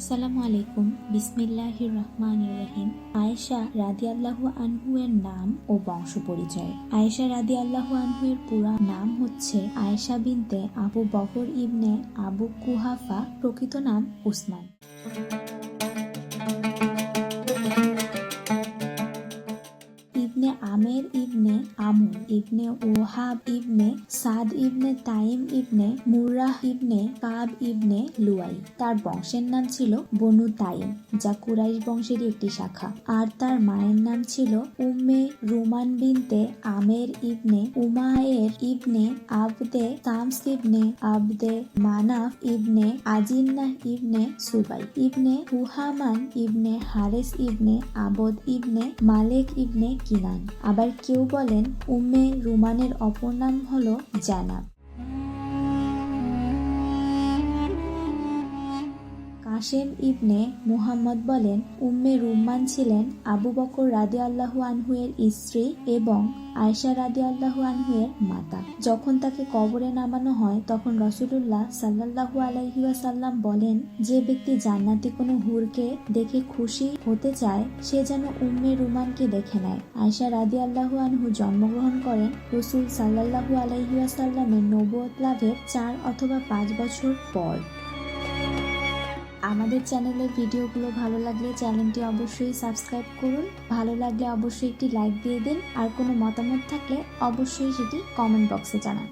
আসসালামু আলাইকুম বিসমিল্লাহির রহমান রহিম। আয়েশা রাদিয়াল্লাহু আনহু এর নাম ও বংশ পরিচয়। আয়েশা রাদিয়াল্লাহু আনহু এর পুরা নাম হচ্ছে আয়েশা বিনতে আবু বকর ইবনে আবু কুহাফা, প্রকৃত নাম উসমান। ইবনে আমর, ইবনে ওহাব ইবনে সাদ ইবনে তাইম ইবনে মুরাহ ইবনে কাব ইবনে লুয়াই। তার বংশের নাম ছিল বনু তাইম, যা কুরাইশ বংশেরই একটি শাখা। আর তার মায়ের নাম ছিল উম্মে রুমান বিনতে আমের ইবনে উমায়ের ইবনে আবদে তামস ইবনে আবদে মানাফ ইবনে আজিন্নাহ ইবনে সুবাই, ইবনে হুহামান ইবনে হারেস ইবনে আবদ ইবনে মালেক ইবনে কিনান। আবার কেউ বলেন উম্মে রুমানের অপর নাম হল জানাব। কাশেম ইবনে মুহাম্মদ বলেন, উম্মে রুম্মান ছিলেন আবু বকর রাদি আল্লাহু আনহুয়ের স্ত্রী এবং আয়সা রাদি আল্লাহু আনহুয়ের মাতা। যখন তাকে কবরে নামানো হয়, তখন রসুলুল্লাহ সাল্লাহু আলাইহাসাল্লাম বলেন, যে ব্যক্তি জান্নাতি কোনো হুরকে দেখে খুশি হতে চায়, সে যেন উম্মে রুমানকে দেখে নেয়। আয়সা রাদি আল্লাহু আনহু জন্মগ্রহণ করেন রসুল সাল্লাহু আলাইহাসাল্লামের নবুয়ত লাভের চার অথবা পাঁচ বছর পর। আমাদের চ্যানেলের ভিডিওগুলো ভালো লাগলে চ্যানেলটি অবশ্যই সাবস্ক্রাইব করুন। ভালো লাগলে অবশ্যই একটি লাইক দিয়ে দিন। আর কোনো মতামত থাকলে অবশ্যই সেটি কমেন্ট বক্সে জানান।